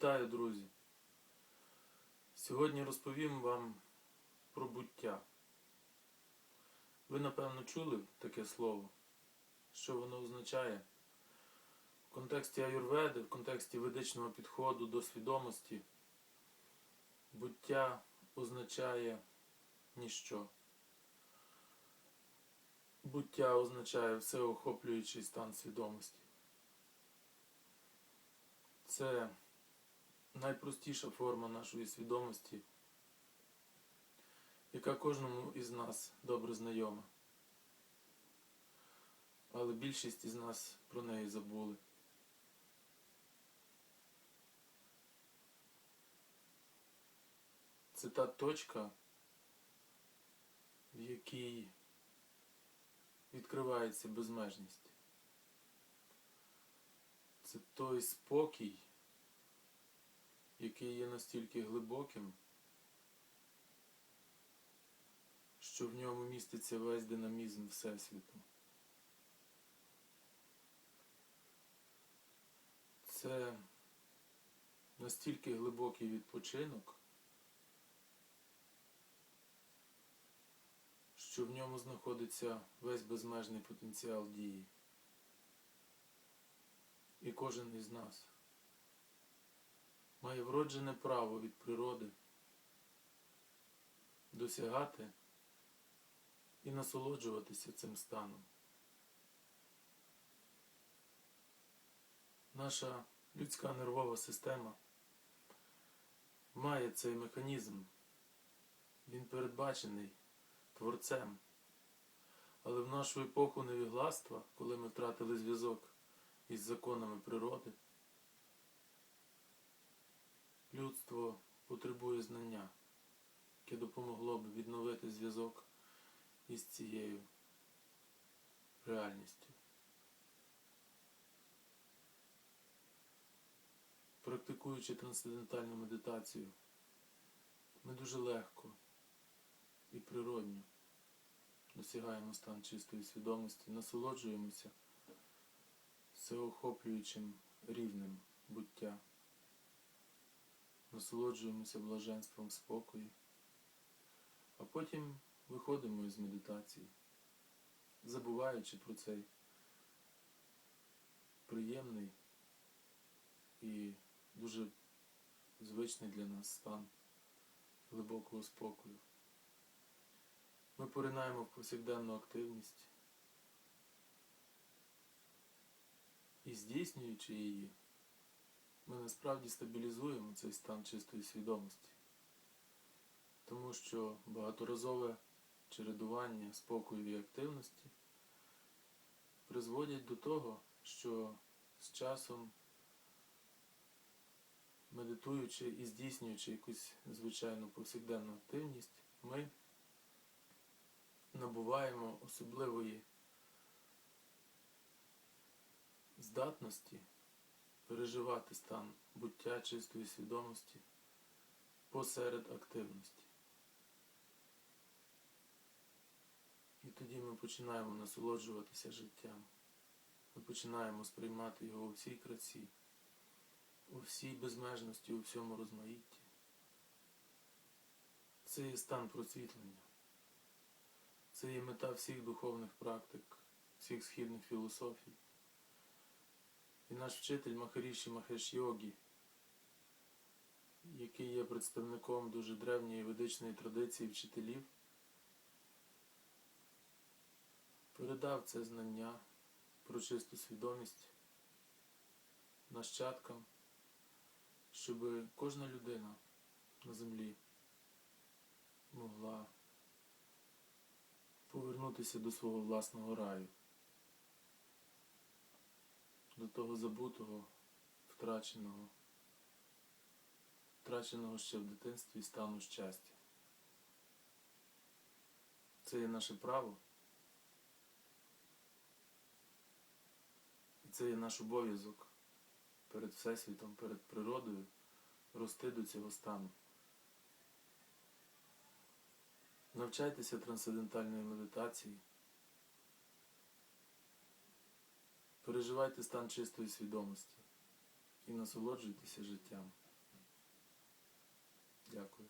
Вітаю, друзі! Сьогодні розповім вам про буття. Ви, напевно, чули таке слово, що воно означає в контексті аюрведи, в контексті ведичного підходу до свідомості. Буття означає ніщо. Буття означає всеохоплюючий стан свідомості. Це найпростіша форма нашої свідомості, яка кожному із нас добре знайома. Але більшість із нас про неї забули. Це та точка, в якій відкривається безмежність. Це той спокій, який є настільки глибоким, що в ньому міститься весь динамізм Всесвіту. Це настільки глибокий відпочинок, що в ньому знаходиться весь безмежний потенціал дії. І кожен із нас має вроджене право від природи досягати і насолоджуватися цим станом. Наша людська нервова система має цей механізм. Він передбачений творцем. Але в нашу епоху невігластва, коли ми втратили зв'язок із законами природи, людство потребує знання, яке допомогло б відновити зв'язок із цією реальністю. Практикуючи трансцендентальну медитацію, ми дуже легко і природньо досягаємо стан чистої свідомості, насолоджуємося всеохоплюючим рівнем буття, насолоджуємося блаженством спокою, а потім виходимо із медитації, забуваючи про цей приємний і дуже звичний для нас стан глибокого спокою. Ми поринаємо в повсякденну активність і здійснюючи її, ми насправді стабілізуємо цей стан чистої свідомості, тому що багаторазове чередування спокою і активності призводять до того, що з часом, медитуючи і здійснюючи якусь звичайну повсякденну активність, ми набуваємо особливої здатності переживати стан буття чистої свідомості посеред активності. І тоді ми починаємо насолоджуватися життям. Ми починаємо сприймати його у всій красі, у всій безмежності, у всьому розмаїтті. Це є стан просвітлення. Це є мета всіх духовних практик, всіх східних філософій. І наш вчитель Махаріші Махеш Йогі, який є представником дуже древньої ведичної традиції вчителів, передав це знання про чисту свідомість нащадкам, щоб кожна людина на землі могла повернутися до свого власного раю, до того забутого, втраченого, втраченого ще в дитинстві стану щастя. Це є наше право. І це є наш обов'язок перед Всесвітом, перед природою рости до цього стану. Навчайтеся трансцендентальної медитації. Переживайте стан чистої свідомості і насолоджуйтеся життям. Дякую.